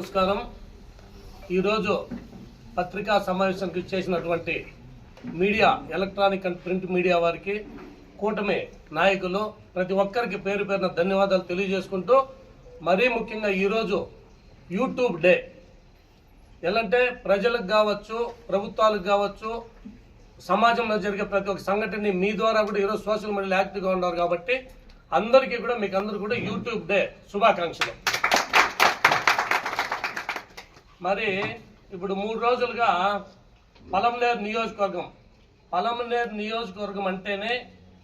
నమస్కారం. ఈరోజు పత్రికా సమావేశానికి చేసినటువంటి media electronic and print media వారికి కూటమి నాయకులు ప్రతి ఒక్కరికి పేరు పేరున ధన్యవాదాలు తెలియజేసుకుంటూ మరీ ముఖ్యంగా ఈరోజు యూట్యూబ్ డే. ఎలాంటే ప్రజలకు కావచ్చు ప్రభుత్వాలకు కావచ్చు సమాజంలో జరిగే ప్రతి ఒక్క సంఘటనని మీ ద్వారా కూడా ఈరోజు సోషల్ మీడియాలో యాక్టివ్గా ఉన్నారు కాబట్టి అందరికీ కూడా మీకు అందరూ కూడా యూట్యూబ్ డే శుభాకాంక్షలు. మరి ఇప్పుడు మూడు రోజులుగా పలంనేరు నియోజకవర్గం. పలంనేరు నియోజకవర్గం అంటేనే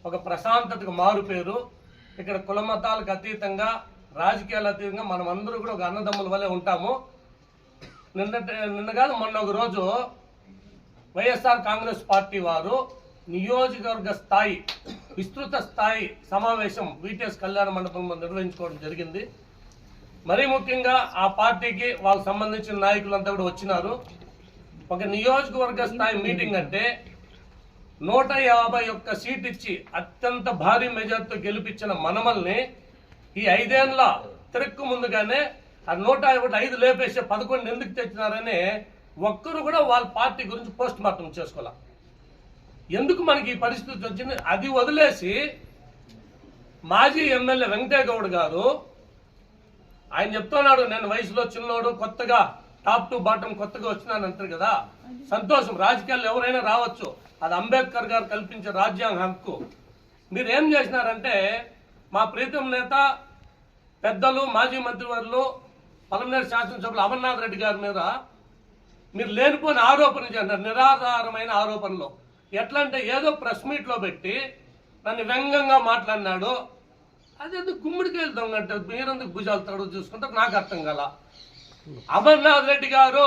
ఒక ప్రశాంతతకు మారు పేరు. ఇక్కడ కుల మతాలకు అతీతంగా రాజకీయాలు అతీతంగా మనం అందరూ కూడా ఒక అన్నదమ్ముల వల్లే ఉంటాము. నిన్న నిన్న కాదు మొన్న ఒక రోజు వైఎస్ఆర్ కాంగ్రెస్ పార్టీ వారు నియోజకవర్గ స్థాయి విస్తృత స్థాయి సమావేశం విటిఎస్ కళ్యాణ మండపంలో నిర్వహించుకోవడం జరిగింది. మరీ ముఖ్యంగా ఆ పార్టీకి వాళ్ళకి సంబంధించిన నాయకులంతా కూడా వచ్చినారు. ఒక నియోజకవర్గ స్థాయి మీటింగ్ అంటే నూట యాభై ఒక్క సీట్ ఇచ్చి అత్యంత భారీ మెజార్టీతో గెలిపించిన మనమల్ని ఈ ఐదేళ్ళ తిరక్కు ముందుగానే ఆ నూట ఒకటి ఐదు లేపేసే పదకొండు ఎందుకు తెచ్చినారని ఒక్కరు కూడా వాళ్ళ పార్టీ గురించి పోస్ట్ మార్టం చేసుకోవాలి ఎందుకు మనకి ఈ పరిస్థితి వచ్చింది? అది వదిలేసి మాజీ ఎమ్మెల్యే వెంకటేగౌడ్ గౌడ్ గారు ఆయన చెప్తున్నాడు నేను వయసులో చిన్నోడు కొత్తగా టాప్ టు బాటం కొత్తగా వచ్చినాను అంటారు కదా. సంతోషం. రాజకీయాల్లో ఎవరైనా రావచ్చు. అది అంబేద్కర్ గారు కల్పించే రాజ్యాంగ హక్కు. మీరు ఏం చేసినారంటే మా ప్రీతం నేత పెద్దలు మాజీ మంత్రివర్యులు పలమనేరు శాసనసభ్యులు అమర్నాథ్ రెడ్డి గారి మీద మీరు లేనిపోని ఆరోపణలు చేస్తున్నారు నిరాధారమైన ఆరోపణలు. ఎట్లా అంటే ఏదో ప్రెస్ మీట్లో పెట్టి నన్ను వ్యంగ్యంగా మాట్లాడినాడు. అదేందుకు గుమ్మడికాయలు దొంగంటే మీరెందుకు భుజాలు తడుగు చూసుకుంటే నాకు అర్థం కల. అమర్నాథ్ రెడ్డి గారు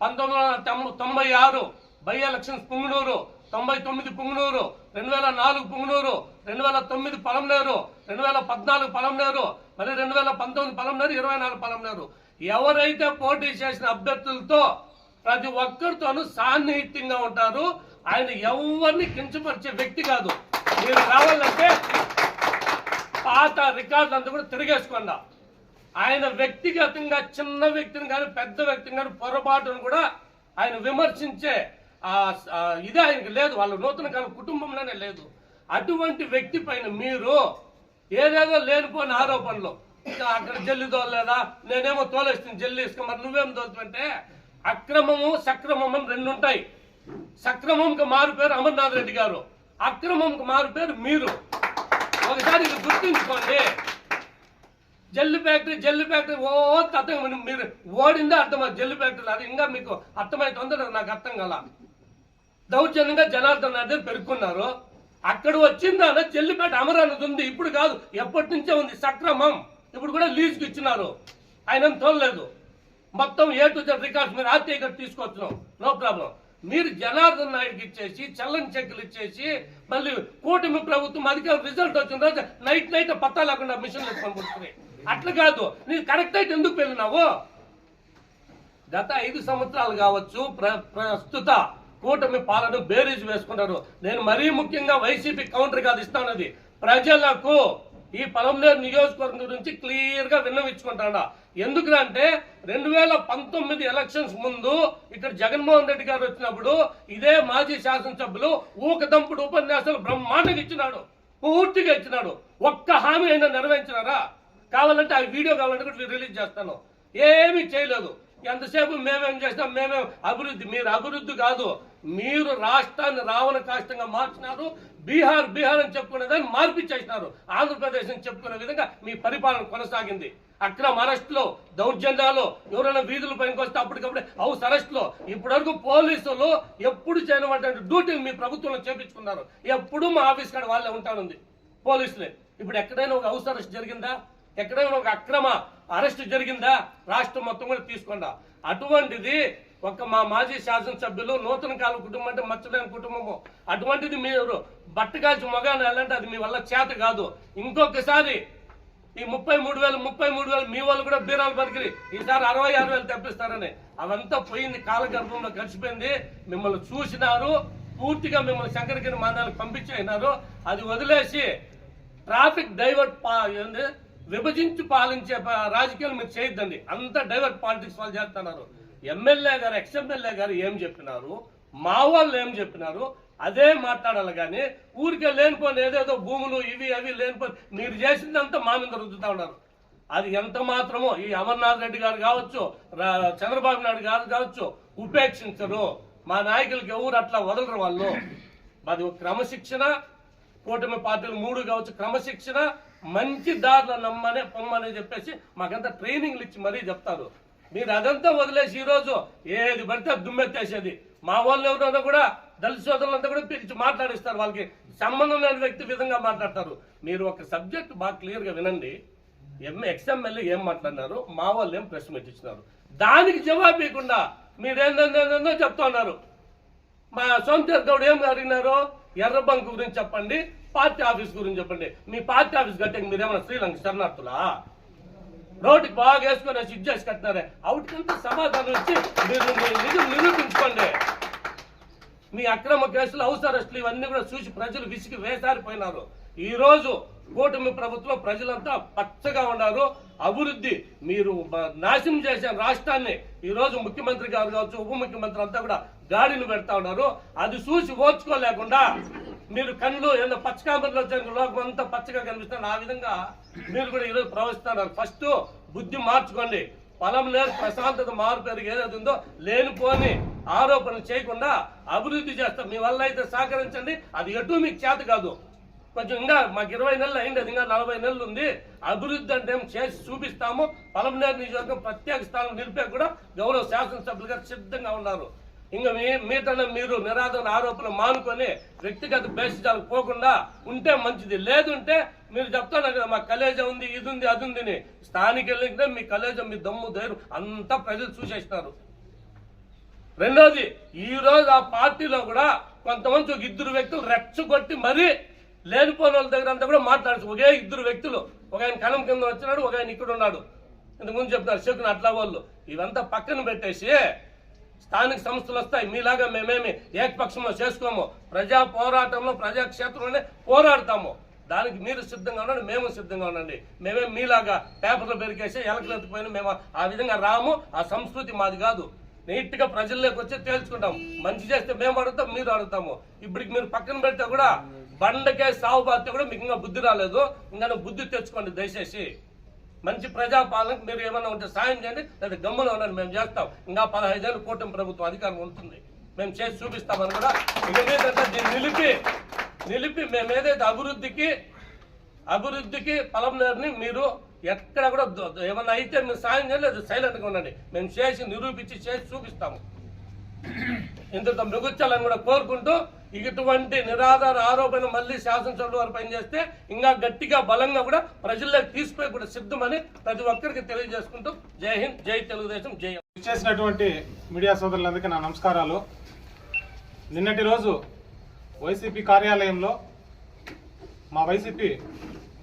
పంతొమ్మిది వందల తొంభై- తొంభై ఆరు బై ఎలక్షన్స్ పుంగనూరు తొంభై తొమ్మిది పుంగనూరు రెండు వేల నాలుగు పుంగనూరు రెండు వేల తొమ్మిది పలంనేరు రెండు వేల పద్నాలుగు పలంనేరు మరి రెండు వేల పంతొమ్మిది పలంనేరు ఇరవై నాలుగు పలంనేరు ఎవరైతే పోటీ చేసిన అభ్యర్థులతో ప్రతి ఒక్కరితోనూ సాన్నిహిత్యంగా ఉంటారు ఆయన ఎవరిని కించపరిచే వ్యక్తి కాదు. మీరు రావాలంటే పాత రికార్డులు అంతా కూడా తిరిగేసుకున్నా. ఆయన వ్యక్తిగతంగా చిన్న వ్యక్తిని కానీ పెద్ద వ్యక్తిని కానీ పొరపాటును కూడా ఆయన విమర్శించే ఇది ఆయనకి లేదు. వాళ్ళ నూతన కాలం కుటుంబంలోనే లేదు. అటువంటి వ్యక్తి పైన మీరు ఏదేదో లేనిపోయిన ఆరోపణలు. ఇంకా అక్కడ జల్లి తోలేదా? నేనేమో తోలేస్తుంది జల్లి ఇసుక మరి నువ్వేం తోలుతుంటే అక్రమము సక్రమం అని రెండు ఉంటాయి. సక్రమంకి మారు పేరు అమర్నాథ్ రెడ్డి గారు. అక్రమంకి మారు పేరు మీరు. ఒకసారి ఇది గుర్తుంచుకోండి. జల్లు ఫ్యాక్టరీ జల్లు ఫ్యాక్టరీ ఓ అర్థం మీరు ఓడిందే అర్థమై? జల్లి ఫ్యాక్టరీ అది ఇంకా మీకు అర్థమవుతుందో నాకు అర్థం కల? దౌర్జన్యంగా జనార్దన్ అదే పెరుక్కున్నారు. అక్కడ వచ్చిందా జల్లిపేట అమరానది ఉంది. ఇప్పుడు కాదు ఎప్పటి నుంచే ఉంది. సక్రమం. ఇప్పుడు కూడా లీజుకి ఇచ్చినారు. ఆయన తోలలేదు. మొత్తం ఏ టు జెడ్ రికార్డ్స్ మీరు ఆర్టీఐ గారు తీసుకొచ్చినాం నో ప్రాబ్లం. మీరు జనార్దన్ నాయుడుకి ఇచ్చేసి చల్లని చెక్కులు ఇచ్చేసి మళ్ళీ కూటమి ప్రభుత్వం అధికారం రిజల్ట్ వచ్చిన రోజు నైట్ నైట్ పత్తా లేకుండా మిషన్లు పెట్టుకొని అట్లా కాదు. నీకు కరెక్ట్ అయితే ఎందుకు వెళ్ళినావు గత ఐదు సంవత్సరాలు కావచ్చు ప్ర- ప్రస్తుత కూటమి పాలన బేరీజ్ వేసుకున్నారు. నేను మరీ ముఖ్యంగా వైసీపీ కౌంటర్ కాదు ఇస్తానది ప్రజలకు ఈ పలంనేరు నియోజకవర్గం గురించి క్లియర్గా విన్నవించుకుంటాడా? ఎందుకంటే రెండు వేల పంతొమ్మిది ఎలక్షన్స్ ముందు ఇక్కడ జగన్మోహన్ రెడ్డి గారు వచ్చినప్పుడు ఇదే మాజీ శాసనసభ్యులు ఊకదంపుడు ఉపన్యాసాలు బ్రహ్మాండంగా ఇచ్చినాడు. పూర్తిగా ఇచ్చినాడు. ఒక్క హామీ అయినా నెరవేర్చినారా? కావాలంటే ఆ వీడియో కావాలంటే కూడా రిలీజ్ చేస్తాను. ఏమీ చేయలేదు. ఎంతసేపు మేమేం చేస్తాం మేమేం అభివృద్ధి మీరు అభివృద్ధి కాదు. మీరు రాష్ట్రాన్ని రావణ కాష్టంగా మార్చినారు బీహార్ బీహార్ అని చెప్పుకునే దాన్ని మార్పిచ్చేసినారు ఆంధ్రప్రదేశ్ అని చెప్పుకునే విధంగా మీ పరిపాలన కొనసాగింది. అక్రమ అరెస్టులో దౌర్జన్యాలు ఎవరైనా వీధుల పైకి వస్తే అప్పటికప్పుడే హౌస్ అరెస్టులో. ఇప్పటివరకు పోలీసులు ఎప్పుడు చేయనటువంటి డ్యూటీలు మీ ప్రభుత్వంలో చేపించుకున్నారు. ఎప్పుడు మా ఆఫీస్ కాడ వాళ్ళే ఉంటానుంది. పోలీసులే. ఇప్పుడు ఎక్కడైనా ఒక హౌస్ అరెస్ట్ జరిగిందా? ఎక్కడైనా ఒక అక్రమ అరెస్ట్ జరిగిందా? రాష్ట్రం మొత్తం కూడా తీసుకుందా అటువంటిది ఒక మా మాజీ శాసనసభ్యులు నూతన కాలం కుటుంబం అంటే మచ్చలేని కుటుంబము. అటువంటిది మీరు బట్టకాల్చి మొగాను వెళ్ళంటే అది మీ వల్ల చేత కాదు. ఇంకొకసారి ఈ ముప్పై మూడు వేలు ముప్పై మూడు వేలు మీ వాళ్ళు కూడా బీరాలు పరికిరి ఈసారి అరవై ఆరు వేలు తెప్పిస్తారని. అవంతా పోయింది కాలగర్భంలో గడిచిపోయింది. మిమ్మల్ని చూసినారు పూర్తిగా మిమ్మల్ని శంకరగిరి మానాలకు పంపించేసినారు అది వదిలేసి ట్రాఫిక్ డైవర్ట్ ఏంది? విభజించి పాలించే రాజకీయాలు మీరు చేయొద్దండి. అంత డైవర్ట్ పాలిటిక్స్ వాళ్ళు చేస్తున్నారు. ఎమ్మెల్యే గారు ఎక్స్ఎమ్మెల్యే గారు ఏం చెప్పినారు? మా వాళ్ళు ఏం చెప్పినారు? అదే మాట్లాడాలి కానీ ఊరికే లేనిపోని ఏదేదో భూములు ఇవి అవి లేనిపోని మీరు చేసిందంతా మా మీద రుద్దుతా ఉన్నారు. అది ఎంత మాత్రమో ఈ అమర్నాథ్ రెడ్డి గారు కావచ్చు చంద్రబాబు నాయుడు గారు కావచ్చు ఉపేక్షించరు. మా నాయకులకి ఎవరు అట్లా వదలరు వాళ్ళు. మాది క్రమశిక్షణ కూటమి పార్టీలు మూడు కావచ్చు క్రమశిక్షణ మంచి దారిలో నమ్మనే పొమ్మని చెప్పేసి మాకంతా ట్రైనింగ్లు ఇచ్చి మరీ చెప్తారు. మీరు అదంతా వదిలేసి ఈరోజు ఏది పడితే దుమ్మెత్తేసేది. మా వాళ్ళు ఎవరైనా కూడా దళిత సోదరులంతా కూడా పిలిచి మాట్లాడిస్తారు. వాళ్ళకి సంబంధం లేని వ్యక్తి విధంగా మాట్లాడతారు. మీరు ఒక సబ్జెక్ట్ బాగా క్లియర్గా వినండి. ఎం ఎక్స్ఎంఎల్ఏ ఏం మాట్లాడినారు? మా వాళ్ళు ఏం ప్రెస్ మీట్ ఇచ్చినారు దానికి జవాబు ఇవ్వకుండా మీరు ఏందో చెప్తా ఉన్నారు. మా సోమతేర్ గౌడ్ ఏం అడిగినారు? ఎర్ర బంక్ గురించి చెప్పండి పార్టీ ఆఫీస్ గురించి చెప్పండి. మీ పార్టీ ఆఫీస్ కట్టే మీరేమన్నా శ్రీలంక శరణార్థులా? రోడ్డుకి బాగా వేసుకొని వచ్చి ఇది చేసి కట్టినారే. అవుట్కంతా సమాధానం ఇచ్చి మీరు మీ నిధులు నిరూపించుకోండి. మీ అక్రమ కేసులు హౌస్ అరెస్టులు ఇవన్నీ కూడా చూసి ప్రజలు విసిగి వేసారిపోయినారు. ఈ రోజు కూటమి ప్రభుత్వం ప్రజలంతా పచ్చగా ఉన్నారు. అభివృద్ధి మీరు నాశనం చేసే రాష్ట్రాన్ని ఈ రోజు ముఖ్యమంత్రి గారు కావచ్చు ఉప ముఖ్యమంత్రి అంతా కూడా గాడిని పెడతా ఉన్నారు. అది చూసి ఓర్చుకోలేకుండా మీరు కళ్ళు ఏదో పచ్చకాంబరిలో వచ్చారు లోకం అంతా పచ్చగా కనిపిస్తారు ఆ విధంగా మీరు కూడా ఈరోజు ప్రవహిస్తున్నారు. ఫస్ట్ బుద్ధి మార్చుకోండి. ఫలం లేదు ప్రశాంతత మార్పు ఏదైతే ఉందో లేనిపోని ఆరోపణలు చేయకుండా అభివృద్ధి చేస్తాం. మీ వల్ల అయితే సహకరించండి. అది ఎటు మీకు చేత కాదు. కొంచెం ఇంకా మాకు ఇరవై నెలలు అయింది అది ఇంకా నలభై నెలలు ఉంది. అభివృద్ధి అంటే ఏం? చేసి చూపిస్తాము. పొలంనేరు నియోజకవర్గం ప్రత్యేక స్థానం నిలిపే కూడా గౌరవ శాసనసభ్యులుగా సిద్ధంగా ఉన్నారు. ఇంకా మీ మీతన మీరు నిరాధన ఆరోపణ మానుకొని వ్యక్తిగత బేసిజాలకు పోకుండా ఉంటే మంచిది. లేదుంటే మీరు చెప్తాను కదా మా కలేజా ఉంది ఇది ఉంది అది ఉంది అని. స్థానిక వెళ్ళితే మీ కలేజా మీ దమ్ము ధైర్యం అంతా ప్రజలు చూసేసినారు. రెండోది ఈ రోజు ఆ పార్టీలో కూడా కొంతమంది ఒక ఇద్దరు వ్యక్తులు రెచ్చగొట్టి మరీ లేనిపోయిన వాళ్ళ దగ్గర అంతా కూడా మాట్లాడచ్చు ఒకే ఇద్దరు వ్యక్తులు. ఒక ఆయన కలం కింద వచ్చినాడు ఒక ఆయన ఇక్కడ ఉన్నాడు. ఇంతకుముందు చెప్తారు శకున్ అట్లా వాళ్ళు. ఇవంతా పక్కన పెట్టేసి స్థానిక సంస్థలు వస్తాయి. మీలాగా మేమేమి ఏకపక్షంలో చేసుకోము. ప్రజా పోరాటంలో ప్రజాక్షేత్రంలోనే పోరాడతాము. దానికి మీరు సిద్ధంగా ఉండండి మేము సిద్ధంగా ఉండండి. మేమే మీలాగా పేపర్లు పెరిగేసి ఎలకలు ఎత్తుకుపోయిన మేము ఆ విధంగా రాము. ఆ సంస్కృతి మాది కాదు. నీట్గా ప్రజల్లోకి వచ్చి తేల్చుకుంటాం. మంచి చేస్తే మేము అడుగుతాం మీరు అడుగుతాము. ఇప్పటికి మీరు పక్కన పెడితే కూడా బండకే సాగు కూడా మీకు ఇంకా బుద్ధి రాలేదు. ఇంకా బుద్ధి తెచ్చుకోండి దయచేసి. మంచి ప్రజాపాలనకు మీరు ఏమైనా ఉంటే సాయం చేయండి లేదా గమ్మున ఉండండి మేము చేస్తాం. ఇంకా పదహైదేళ్ళు కూటమి ప్రభుత్వం అధికారం ఉంటుంది. మేము చేసి చూపిస్తామని కూడా ఇక మీద దీన్ని నిలిపి నిలిపి మేము ఏదైతే అభివృద్ధికి అభివృద్ధికి పొలంనేరుని మీరు ఎక్కడ కూడా ఏమన్నా అయితే మీరు సాయం చేయలేదు సైలెంట్గా ఉండండి. మేము చేసి నిరూపించి చేసి చూపిస్తాము. ఇంతతో మిగుచ్చాలని కూడా కోరుకుంటూ ఇటువంటి నిరాధార ఆరోపణ మళ్ళీ శాసనసభ వారు పనిచేస్తే ఇంకా గట్టిగా బలంగా కూడా ప్రజల్లోకి తీసుకుపోయి కూడా సిద్ధమని ప్రతి ఒక్కరికి తెలియజేసుకుంటూ జై హింద్ జై తెలుగుదేశం జై చేసినటువంటి మీడియా సోదరులందరికీ నా నమస్కారాలు. నిన్నటి రోజు వైసీపీ కార్యాలయంలో మా వైసీపీ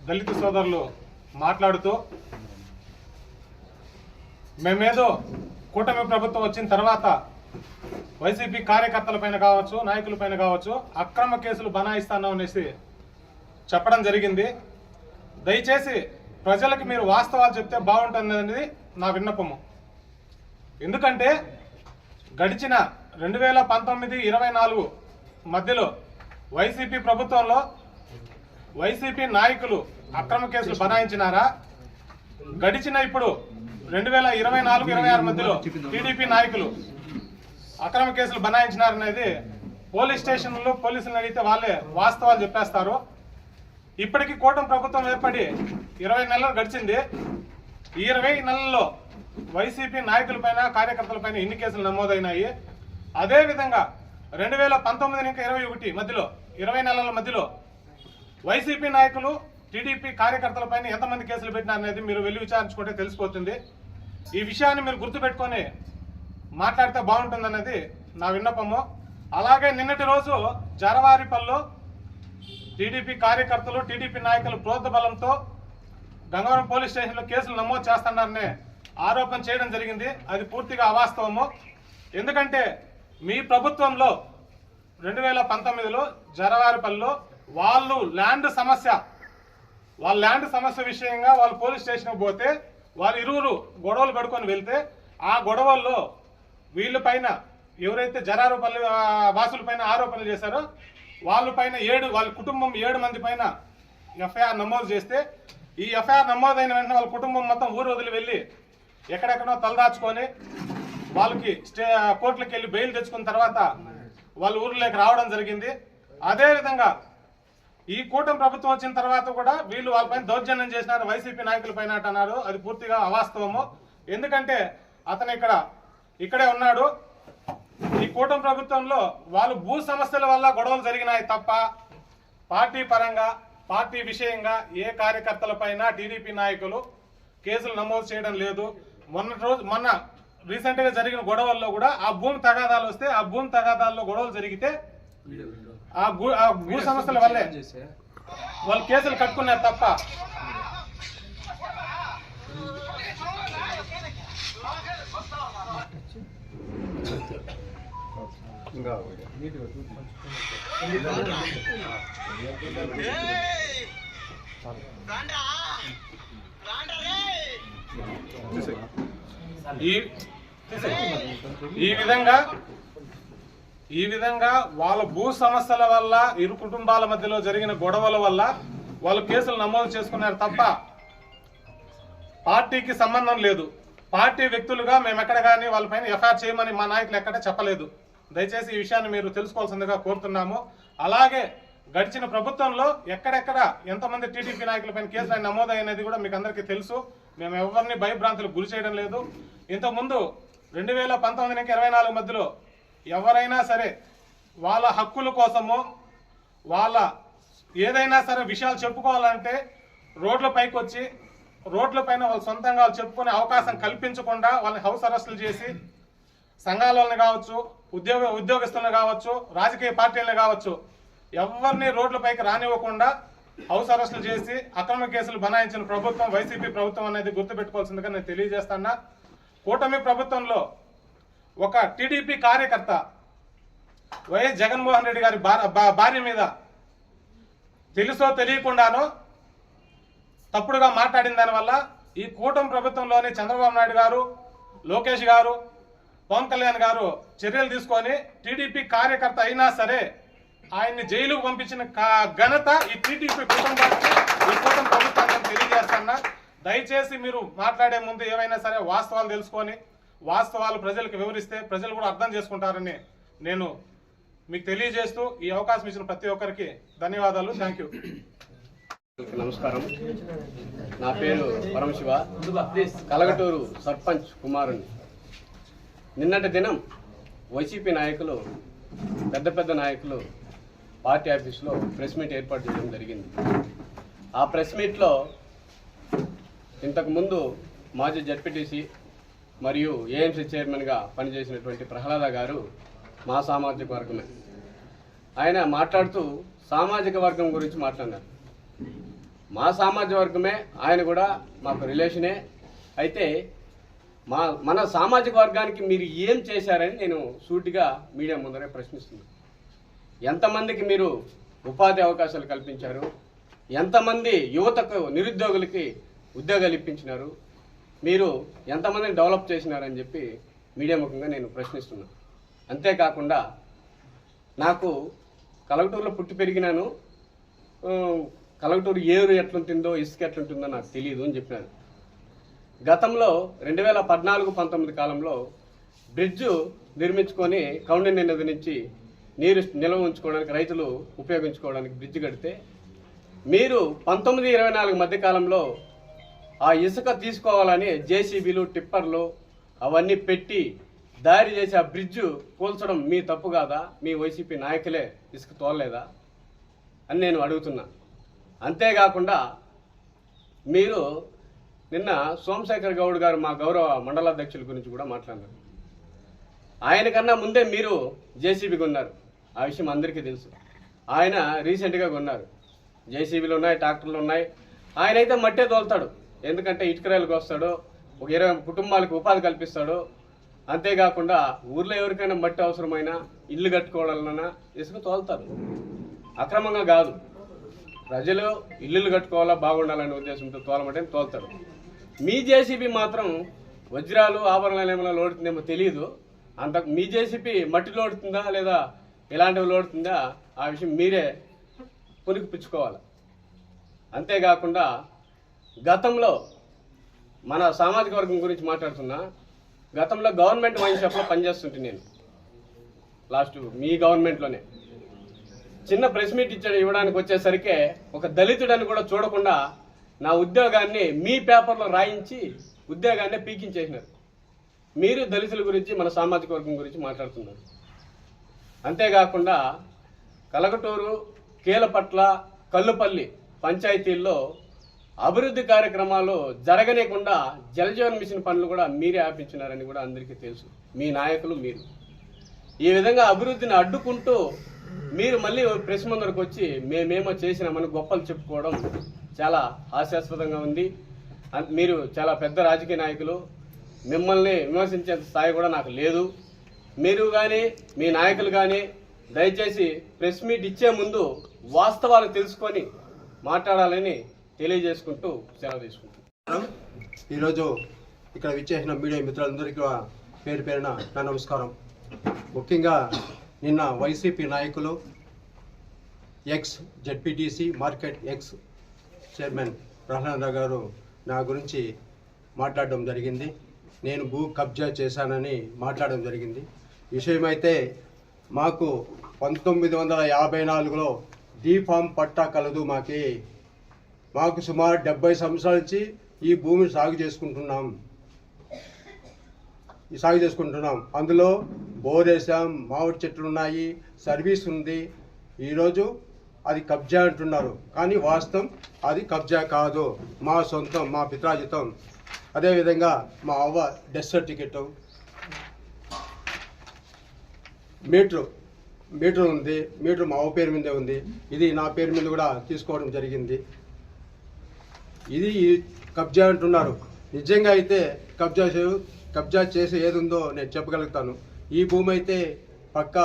దళిత సోదరులు మాట్లాడుతూ మేమేదో కూటమి ప్రభుత్వం వచ్చిన తర్వాత వైసీపీ కార్యకర్తల పైన కావచ్చు నాయకుల పైన కావచ్చు అక్రమ కేసులు బనాయిస్తాను అనేసి చెప్పడం జరిగింది. దయచేసి ప్రజలకు మీరు వాస్తవాలు చెప్తే బాగుంటుందనేది నా విన్నపము. ఎందుకంటే గడిచిన రెండు వేల పంతొమ్మిది ఇరవై నాలుగు మధ్యలో వైసీపీ ప్రభుత్వంలో వైసీపీ నాయకులు అక్రమ కేసులు బనాయించినారా? గడిచిన ఇప్పుడు రెండు వేల ఇరవై నాలుగు ఇరవై ఆరు మధ్యలో టీడీపీ నాయకులు అక్రమ కేసులు బనాయించినారనేది పోలీస్ స్టేషన్లో పోలీసులను అడిగితే వాళ్ళే వాస్తవాలు చెప్పేస్తారు. ఇప్పటికీ కూటమి ప్రభుత్వం ఏర్పడి ఇరవై నెలలు గడిచింది. ఈ ఇరవై నెలల్లో వైసీపీ నాయకులపైన కార్యకర్తలపైన ఎన్ని కేసులు నమోదైనాయి? అదేవిధంగా రెండు వేల పంతొమ్మిది ఇంకా ఇరవై ఒకటి మధ్యలో ఇరవై నెలల మధ్యలో వైసీపీ నాయకులు టీడీపీ కార్యకర్తలపైన ఎంతమంది కేసులు పెట్టినారనేది మీరు వెళ్ళి విచారించుకుంటే తెలిసిపోతుంది. ఈ విషయాన్ని మీరు గుర్తుపెట్టుకొని మాట్లాడితే బాగుంటుందన్నది నా విన్నపము. అలాగే నిన్నటి రోజు జరవారిపల్లు టీడీపీ కార్యకర్తలు టీడీపీ నాయకులు ప్రోత్త బలంతో గంగవరం పోలీస్ స్టేషన్లో కేసులు నమోదు చేస్తున్నారనే ఆరోపణ చేయడం జరిగింది. అది పూర్తిగా అవాస్తవము. ఎందుకంటే మీ ప్రభుత్వంలో రెండు వేల పంతొమ్మిదిలో జరవారిపల్లిలో వాళ్ళు ల్యాండ్ సమస్య వాళ్ళ ల్యాండ్ సమస్య విషయంగా వాళ్ళు పోలీస్ స్టేషన్కి పోతే వాళ్ళు ఇరువురు గొడవలు పెట్టుకొని వెళ్తే ఆ గొడవల్లో వీళ్ళ పైన ఎవరైతే జరారోపల్లి వాసుల పైన ఆరోపణలు చేశారో వాళ్ళ పైన ఏడు వాళ్ళ కుటుంబం ఏడు మంది పైన ఎఫ్ఐఆర్ నమోదు చేస్తే ఈ ఎఫ్ఐఆర్ నమోదైన వెంటనే వాళ్ళ కుటుంబం మొత్తం ఊరు వదిలి వెళ్ళి ఎక్కడెక్కడో తలదాచుకొని వాళ్ళకి స్టే కోర్టులకు వెళ్ళి బెయిల్ తెచ్చుకున్న తర్వాత వాళ్ళ ఊర్లోకి రావడం జరిగింది. అదేవిధంగా ఈ కూటమి ప్రభుత్వం వచ్చిన తర్వాత కూడా వీళ్ళు వాళ్ళపైన దౌర్జన్యం చేసినారు. వైసీపీ నాయకుల పైన అన్నారు అది పూర్తిగా అవాస్తవము. ఎందుకంటే అతను ఇక్కడ ఇక్కడే ఉన్నాడు. ఈ కూటమి ప్రభుత్వంలో వాళ్ళు భూ సమస్యల వల్ల గొడవలు జరిగినాయి తప్ప పార్టీ పరంగా పార్టీ విషయంగా ఏ కార్యకర్తల పైన టీడీపీ నాయకులు కేసులు నమోదు చేయడం లేదు. మొన్న రోజు మొన్న రీసెంట్గా జరిగిన గొడవల్లో కూడా ఆ భూమి తగాదాలు వస్తే ఆ భూమి తగాదాల్లో గొడవలు జరిగితే ఆ భూ ఆ భూ సమస్యల వల్లే వాళ్ళు కేసులు కట్టుకున్నారు తప్ప ఈ ఈ విధంగా ఈ విధంగా వాళ్ళ భూ సమస్యల వల్ల ఇరు కుటుంబాల మధ్యలో జరిగిన గొడవల వల్ల వాళ్ళు కేసులు నమోదు చేసుకున్నారు తప్ప పార్టీకి సంబంధం లేదు. పార్టీ వ్యక్తులుగా మేము ఎక్కడ కానీ వాళ్ళపైన ఎఫ్ఐఆర్ చేయమని మా నాయకులు ఎక్కడ చెప్పలేదు. దయచేసి ఈ విషయాన్ని మీరు తెలుసుకోవాల్సిందిగా కోరుతున్నాము. అలాగే గడిచిన ప్రభుత్వంలో ఎక్కడెక్కడ ఎంతమంది టీడీపీ నాయకులపైన కేసులు నమోదైనది కూడా మీకు అందరికీ తెలుసు. మేము ఎవరిని భయభ్రాంతులకు గురి చేయడం లేదు. ఇంతకుముందు రెండు వేల పంతొమ్మిది నుంచి ఇరవై నాలుగు మధ్యలో ఎవరైనా సరే వాళ్ళ హక్కుల కోసము వాళ్ళ ఏదైనా సరే విషయాలు చెప్పుకోవాలంటే రోడ్ల పైకి వచ్చి రోడ్ల పైన వాళ్ళు సొంతంగా వాళ్ళు చెప్పుకునే అవకాశం కల్పించకుండా వాళ్ళని హౌస్ అరెస్టులు చేసి సంఘాలను కావచ్చు ఉద్యోగ ఉద్యోగస్తులను కావచ్చు రాజకీయ పార్టీలను కావచ్చు ఎవరిని రోడ్లపైకి రానివ్వకుండా హౌస్ అరెస్టులు చేసి అక్రమ కేసులు బనాయించిన ప్రభుత్వం వైసీపీ ప్రభుత్వం అనేది గుర్తుపెట్టుకోవాల్సిందిగా నేను తెలియజేస్తాను? కూటమి ప్రభుత్వంలో ఒక టీడీపీ కార్యకర్త వైఎస్ జగన్మోహన్ రెడ్డి గారి భార్య మీద తెలుసో తెలియకుండానో తప్పుడుగా మాట్లాడిన దానివల్ల ఈ కూటమి ప్రభుత్వంలోని చంద్రబాబు నాయుడు గారు లోకేష్ గారు పవన్ కళ్యాణ్ గారు చర్యలు తీసుకొని టీడీపీ కార్యకర్త అయినా సరే ఆయన్ని జైలుకు పంపించిన ఘనత ఈ టీడీపీ కుటుంబానికి ఈ కుటుంబ ప్రభుత్వానికి తెలియజేస్తున్నా. దయచేసి మీరు మాట్లాడే ముందు ఏవైనా సరే వాస్తవాలు తెలుసుకొని వాస్తవాలు ప్రజలకు వివరిస్తే ప్రజలు కూడా అర్థం చేసుకుంటారని నేను మీకు తెలియజేస్తూ ఈ అవకాశం ఇచ్చిన ప్రతి ఒక్కరికి ధన్యవాదాలు. థ్యాంక్ యూ నమస్కారం. నా పేరు పరమశివ. కలగటూరు సర్పంచ్ కుమారుని. నిన్నటి దినం వైసీపీ నాయకులు పెద్ద పెద్ద నాయకులు పార్టీ ఆఫీస్లో ప్రెస్ మీట్ ఏర్పాటు చేయడం జరిగింది. ఆ ప్రెస్ మీట్లో ఇంతకుముందు మాజీ జడ్పీటీసీ మరియు ఏఎంసీ చైర్మన్గా పనిచేసినటువంటి ప్రహ్లాద గారు మా సామాజిక వర్గమే. ఆయన మాట్లాడుతూ సామాజిక వర్గం గురించి మాట్లాడారు. మా సామాజిక వర్గమే ఆయన కూడా మాకు రిలేషనే. అయితే మా మన సామాజిక వర్గానికి మీరు ఏం చేశారని నేను సూటిగా మీడియా ముందరే ప్రశ్నిస్తున్నాను. ఎంతమందికి మీరు ఉపాధి అవకాశాలు కల్పించారు? ఎంతమంది యువతకు నిరుద్యోగులకి ఉద్యోగాలు ఇప్పించినారు? మీరు ఎంతమందిని డెవలప్ చేసినారని చెప్పి మీడియా ముఖంగా నేను ప్రశ్నిస్తున్నాను. అంతేకాకుండా నాకు కలగటూరులో పుట్టి పెరిగినాను. కలగటూరు ఏరు ఎట్లుంటుందో ఇసుక ఎట్లుంటుందో నాకు తెలియదు అని చెప్పినారు. గతంలో రెండు వేల పద్నాలుగు పంతొమ్మిది కాలంలో బ్రిడ్జ్ నిర్మించుకొని కౌండిన్య నది నుంచి నీరు నిల్వ ఉంచుకోవడానికి రైతులు ఉపయోగించుకోవడానికి బ్రిడ్జ్ కడితే మీరు పంతొమ్మిది ఇరవై నాలుగు మధ్య కాలంలో ఆ ఇసుక తీసుకోవాలని జేసీబీలు టిప్పర్లు అవన్నీ పెట్టి దారి చేసి ఆ బ్రిడ్జ్ కూల్చడం మీ తప్పు కాదా? మీ వైసీపీ నాయకులే ఇసుక తోలలేదా? అని నేను అడుగుతున్నా. అంతేకాకుండా మీరు నిన్న సోమశేఖర్ గౌడ్ గారు మా గౌరవ మండలాధ్యక్షుల గురించి కూడా మాట్లాడినారు ఆయన కన్నా ముందే మీరు జేసీబీ కొన్నారు. ఆ విషయం అందరికీ తెలుసు. ఆయన రీసెంట్గా కొన్నారు. జేసీబీలు ఉన్నాయి ట్రాక్టర్లు ఉన్నాయి. ఆయన అయితే మట్టే తోలుతాడు. ఎందుకంటే ఇటుకరాయలకు వస్తాడు ఒక ఇరవై కుటుంబాలకు ఉపాధి కల్పిస్తాడు. అంతేకాకుండా ఊర్లో ఎవరికైనా మట్టి అవసరమైనా ఇల్లు కట్టుకోవాలన్నా ఇసుక తోలుతారు. అక్రమంగా కాదు. ప్రజలు ఇల్లులు కట్టుకోవాలా బాగుండాలనే ఉద్దేశంతో తోలమంటే తోలుతారు. మీ జేసీబీ మాత్రం వజ్రాలు ఆభరణాలు ఏమైనా లోడుతుందేమో తెలియదు అంత మీ జేసీబీ మట్టి లోడుతుందా లేదా ఇలాంటివి లోడుతుందా ఆ విషయం మీరే పునికి పుచ్చుకోవాలి అంతేకాకుండా గతంలో మన సామాజిక వర్గం గురించి మాట్లాడుతున్నా గతంలో గవర్నమెంట్ వైన్ షాప్లో పనిచేస్తుంటే నేను. లాస్ట్ మీ గవర్నమెంట్లోనే. చిన్న ప్రెస్ మీట్ ఇచ్చాడు ఇవ్వడానికి వచ్చేసరికి ఒక దళితుడని కూడా చూడకుండా నా ఉద్యోగాన్ని మీ పేపర్లో రాయించి ఉద్యోగాన్ని పీకించేసినారు మీరు దళితుల గురించి మన సామాజిక వర్గం గురించి మాట్లాడుతున్నారు. అంతేకాకుండా కలగటూరు కీలపట్ల కల్లుపల్లి పంచాయతీల్లో అభివృద్ధి కార్యక్రమాలు జరగనేకుండా జలజీవన్ మిషన్ పనులు కూడా మీరే ఆపించినారని కూడా అందరికీ తెలుసు. మీ నాయకులు మీరు. ఈ విధంగా అభివృద్ధిని అడ్డుకుంటూ మీరు మళ్ళీ ప్రెస్ ముందరకు వచ్చి మేమేమో చేసినామని గొప్పలు చెప్పుకోవడం చాలా హాస్యాస్పదంగా ఉంది. మీరు చాలా పెద్ద రాజకీయ నాయకులు. మిమ్మల్ని విమర్శించేంత స్థాయి కూడా నాకు లేదు. మీరు కానీ మీ నాయకులు కానీ దయచేసి ప్రెస్ మీట్ ఇచ్చే ముందు వాస్తవాలు తెలుసుకొని మాట్లాడాలని తెలియజేసుకుంటూ సెలవు తీసుకుంటున్నాను. ఈరోజు ఇక్కడ విచ్చేసిన మీడియా మిత్రులందరికీ పేరు పేరున నా నమస్కారం. ముఖ్యంగా నిన్న వైసీపీ నాయకులు ex ZPTC market ex chairman Prahladarao గారు నా గురించి మాట్లాడడం జరిగింది. నేను భూ కబ్జా చేశానని మాట్లాడడం జరిగింది. విషయమైతే మాకు పంతొమ్మిది వందల యాభై నాలుగులో డీ ఫామ్ పట్టా కలదు మాకి. మాకు సుమారు డెబ్బై సంవత్సరాల నుంచి ఈ భూమిని సాగు చేసుకుంటున్నాం. ఈ సాగు చేసుకుంటున్నాం. అందులో బోర్ వేసాం మామిడి చెట్లు ఉన్నాయి సర్వీస్ ఉంది. ఈరోజు అది కబ్జా అంటున్నారు. కానీ వాస్తవం అది కబ్జా కాదు. మా సొంతం మా పిత్రాజితం. అదేవిధంగా మా అవ్వ డెత్ సర్టిఫికెట్ మీటర్ మీటర్ ఉంది. మీటర్ మా అవ్వ పేరు మీదే ఉంది. ఇది నా పేరు మీద కూడా తీసుకోవడం జరిగింది. ఇది కబ్జా అంటున్నారు. నిజంగా అయితే కబ్జా కబ్జా చేసే ఏది ఉందో నేను చెప్పగలుగుతాను. ఈ భూమి అయితే పక్క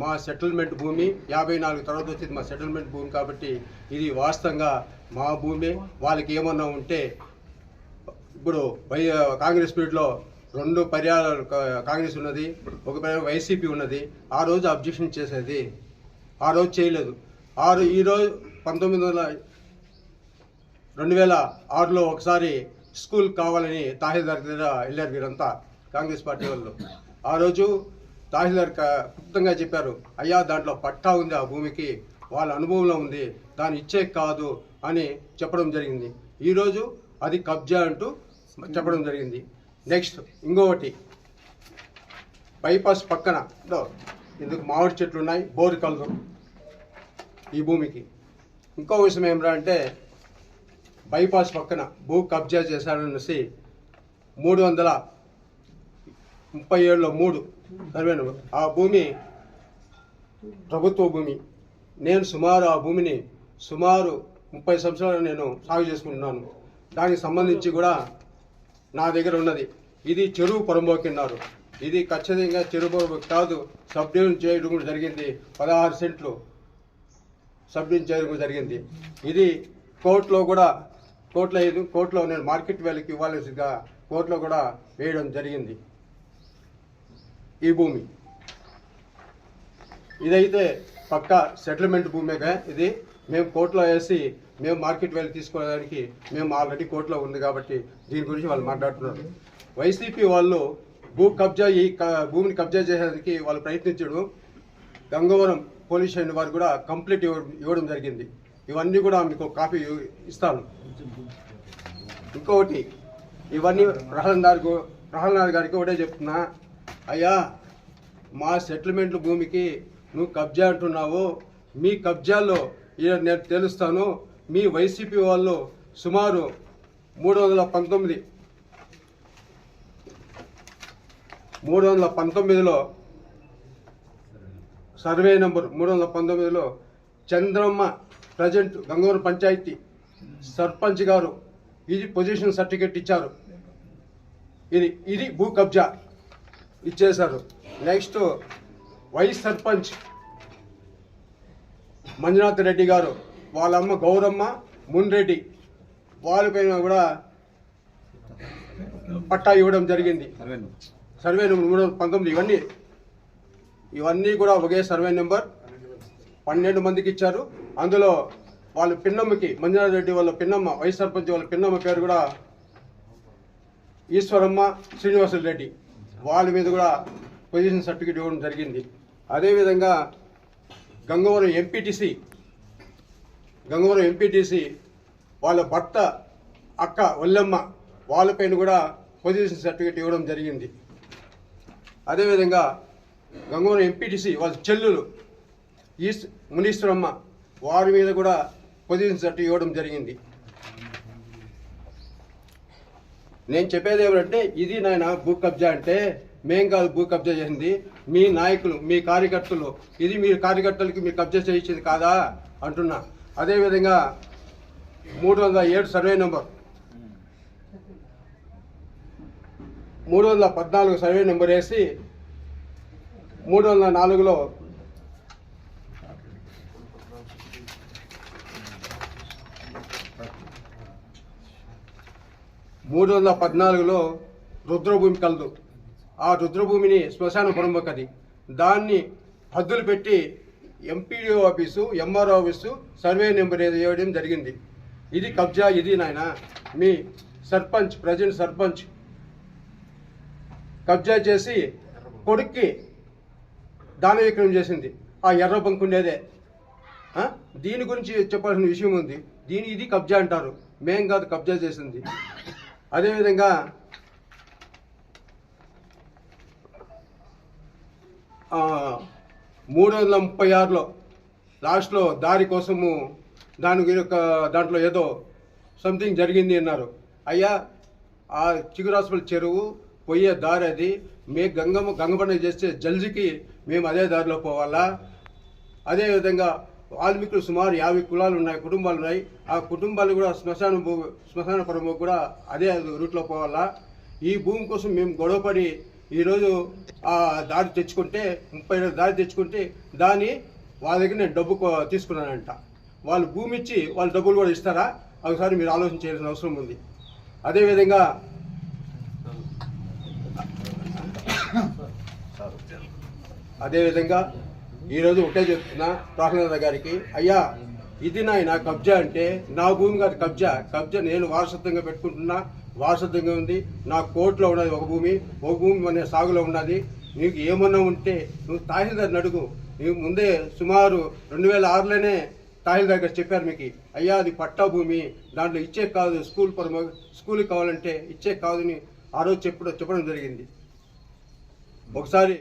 మా సెటిల్మెంట్ భూమి యాభై నాలుగు తర్వాత వచ్చింది మా సెటిల్మెంట్ భూమి కాబట్టి ఇది వాస్తవంగా మా భూమి. వాళ్ళకి ఏమన్నా ఉంటే ఇప్పుడు వై కాంగ్రెస్ పీరియడ్లో రెండు పర్యాలు కాంగ్రెస్ ఉన్నది ఒక వైసీపీ ఉన్నది. ఆ రోజు అబ్జెక్షన్ చేసేది. ఆ రోజు చేయలేదు. ఆరు ఈరోజు పంతొమ్మిది వందల రెండు వేల ఆరులో ఒకసారి స్కూల్ కావాలని తహసీల్దార్ దగ్గర వెళ్ళారు వీరంతా కాంగ్రెస్ పార్టీ వాళ్ళు. ఆ రోజు తహసీల్దార్ క్లుప్తంగా చెప్పారు అయ్యా దాంట్లో పట్టా ఉంది ఆ భూమికి వాళ్ళ అనుభవంలో ఉంది దాన్ని ఇచ్చే కాదు అని చెప్పడం జరిగింది. ఈరోజు అది కబ్జా అంటూ చెప్పడం జరిగింది. నెక్స్ట్ ఇంకొకటి. బైపాస్ పక్కన ఇందుకు మామిడి చెట్లు ఉన్నాయి బోరు కలదు ఈ భూమికి. ఇంకో విషయం ఏమిరా అంటే బైపాస్ పక్కన భూ కబ్జా చేశారనేసి మూడు వందల ముప్పై ఏడులో మూడు ఆ భూమి ప్రభుత్వ భూమి. నేను సుమారు ఆ భూమిని సుమారు ముప్పై సంవత్సరాలు నేను సాగు చేసుకుంటున్నాను. దానికి సంబంధించి కూడా నా దగ్గర ఉన్నది. ఇది చెరువు పొరంబోకిన్నారు ఇది ఖచ్చితంగా చెరువు పొరంబోకి కాదు. సబ్ డివిజన్ చేయడం కూడా జరిగింది. పదహారు సెంట్లు సబ్ డివిజన్ చేయడం కూడా జరిగింది. ఇది కోర్టులో కూడా కోర్టులో కోర్టులో నేను మార్కెట్ వాల్యూకి ఇవ్వాల్సిగా కోర్టులో కూడా వేయడం జరిగింది. ఈ భూమి. ఇదైతే పక్క సెటిల్మెంట్ భూమిగా. ఇది మేము కోర్టులో వేసి మేము మార్కెట్ వాల్యూ తీసుకోవడానికి మేము ఆల్రెడీ కోర్టులో ఉంది కాబట్టి దీని గురించి వాళ్ళు మాట్లాడుతున్నారు. వైసీపీ వాళ్ళు భూ కబ్జా ఈ భూమిని కబ్జా చేసేందుకు వాళ్ళు ప్రయత్నించడం గంగవరం పోలీస్ స్టేషన్ వారు కూడా కంప్లీట్ ఇవ్వడం ఇవ్వడం జరిగింది. ఇవన్నీ కూడా మీకు కాపీ ఇస్తాను. ఇంకొకటి ఇవన్నీ ప్రహ్లాద్ గారికి ప్రహ్లాద్ గారికి ఒకటే చెప్తున్నా. అయ్యా మా సెటిల్మెంట్ భూమికి నువ్వు కబ్జా అంటున్నావు. మీ కబ్జాల్లో నేను తెలుస్తాను. మీ వైసీపీ వాళ్ళు సుమారు మూడు వందల పంతొమ్మిది మూడు వందల పంతొమ్మిదిలో సర్వే నెంబర్ మూడు వందల పంతొమ్మిదిలో చంద్రమ్మ ప్రజెంట్ గంగవరం పంచాయతీ సర్పంచ్ గారు ఇది పొజిషన్ సర్టిఫికెట్ ఇచ్చారు. ఇది ఇది భూ కబ్జా. ఇచ్చేశారు. నెక్స్ట్ వైస్ సర్పంచ్ మంజునాథ్ రెడ్డి గారు వాళ్ళ అమ్మ గౌరమ్మ మున్రెడ్డి వాళ్ళపైన కూడా పట్టా ఇవ్వడం జరిగింది. సర్వే నెంబర్ మూడు వందల పంతొమ్మిది ఇవన్నీ. ఇవన్నీ కూడా ఒకే సర్వే నెంబర్ పన్నెండు మందికి ఇచ్చారు. అందులో వాళ్ళ పిన్నమ్మకి మంజునాథ్ రెడ్డి వాళ్ళ పిన్నమ్మ వైస్ సర్పంచ్ వాళ్ళ పిన్నమ్మ పేరు కూడా ఈశ్వరమ్మ శ్రీనివాసులు రెడ్డి. వాళ్ళ మీద కూడా పొజిషన్ సర్టిఫికేట్ ఇవ్వడం జరిగింది. అదేవిధంగా గంగవరం ఎంపీటీసీ గంగవరం ఎంపీటీసీ వాళ్ళ భర్త అక్క వల్లమ్మ వాళ్ళపైన కూడా పొజిషన్ సర్టిఫికేట్ ఇవ్వడం జరిగింది. అదేవిధంగా గంగవరం ఎంపీటీసీ వాళ్ళ చెల్లులు ఈస్ మునీశ్వరమ్మ వారి మీద కూడా పొజిషన్ సర్టిఫికేట్ ఇవ్వడం జరిగింది. నేను చెప్పేది ఏమంటే ఇది నాయన భూ కబ్జా అంటే మేం కాదు భూ కబ్జా చేసింది. మీ నాయకులు మీ కార్యకర్తలు ఇది మీ కార్యకర్తలకి మీరు కబ్జా చేయించింది కాదా అంటున్నా. అదేవిధంగా మూడు వందల ఏడు సర్వే నెంబర్. మూడు వందల పద్నాలుగు సర్వే నెంబర్ వేసి మూడు వందల నాలుగులో మూడు వందల పద్నాలుగులో రుద్రభూమి కలదు. ఆ రుద్రభూమిని శ్మశాన పురంబకది దాన్ని హద్దులు పెట్టి MPDO office MRO office survey number వేయడం జరిగింది. ఇది కబ్జా ఇది నాయన. మీ సర్పంచ్ ప్రజెంట్ సర్పంచ్ కబ్జా చేసి కొడుక్కి దాన విక్రయం చేసింది. ఆ ఎర్ర బంకు ఉండేదే దీని గురించి చెప్పాల్సిన విషయం ఉంది. దీని ఇది కబ్జా అంటారు. మేం కాదు కబ్జా చేసింది. అదేవిధంగా మూడు వందల ముప్పై ఆరులో లాస్ట్లో దారి కోసము దాని యొక్క దాంట్లో ఏదో సంథింగ్ జరిగింది అన్నారు. అయ్యా ఆ చిగురాసుపల్లి చెరువు పోయే దారి అది. మే గంగమ్మ గంగపండుగ చేస్తే జల్జికి మేము అదే దారిలో పోవాలా? అదేవిధంగా వాల్మీకులు సుమారు యాభై కులాలు ఉన్నాయి కుటుంబాలు ఉన్నాయి. ఆ కుటుంబాలు కూడా శ్మశాన భూ శ్మశాన పరము కూడా అదే రూట్లో పోవాలా? ఈ భూమి కోసం మేము గొడవపడి ఈరోజు ఆ దారి తెచ్చుకుంటే ముప్పై దారి తెచ్చుకుంటే దాని వాళ్ళ దగ్గర నేను డబ్బు తీసుకున్నానంట. వాళ్ళు భూమి ఇచ్చి వాళ్ళు డబ్బులు కూడా ఇస్తారా? ఒకసారి మీరు ఆలోచన చేయాల్సిన అవసరం ఉంది. అదేవిధంగా అదేవిధంగా ఈరోజు ఒకటే చెప్తున్నా ప్రాహ్లాద గారికి అయ్యా ఇది నాయన కబ్జా అంటే నా భూమి కాదు కబ్జా. కబ్జా నేను వారసత్వంగా పెట్టుకుంటున్నా వారసత్వంగా ఉంది. నా కోర్టులో ఉన్నది ఒక భూమి ఒక భూమి మన సాగులో ఉన్నది. నీకు ఏమన్నా ఉంటే నువ్వు తహసీల్దార్ని అడుగు. నీకు ముందే సుమారు రెండు వేల ఆరులోనే తహసీల్దార్ గారు చెప్పారు మీకు అయ్యా అది పట్టా భూమి. దాంట్లో ఇచ్చే కాదు స్కూల్ పరమ స్కూల్కి కావాలంటే ఇచ్చే కాదని ఆ రోజు చెప్పడం చెప్పడం జరిగింది. ఒకసారి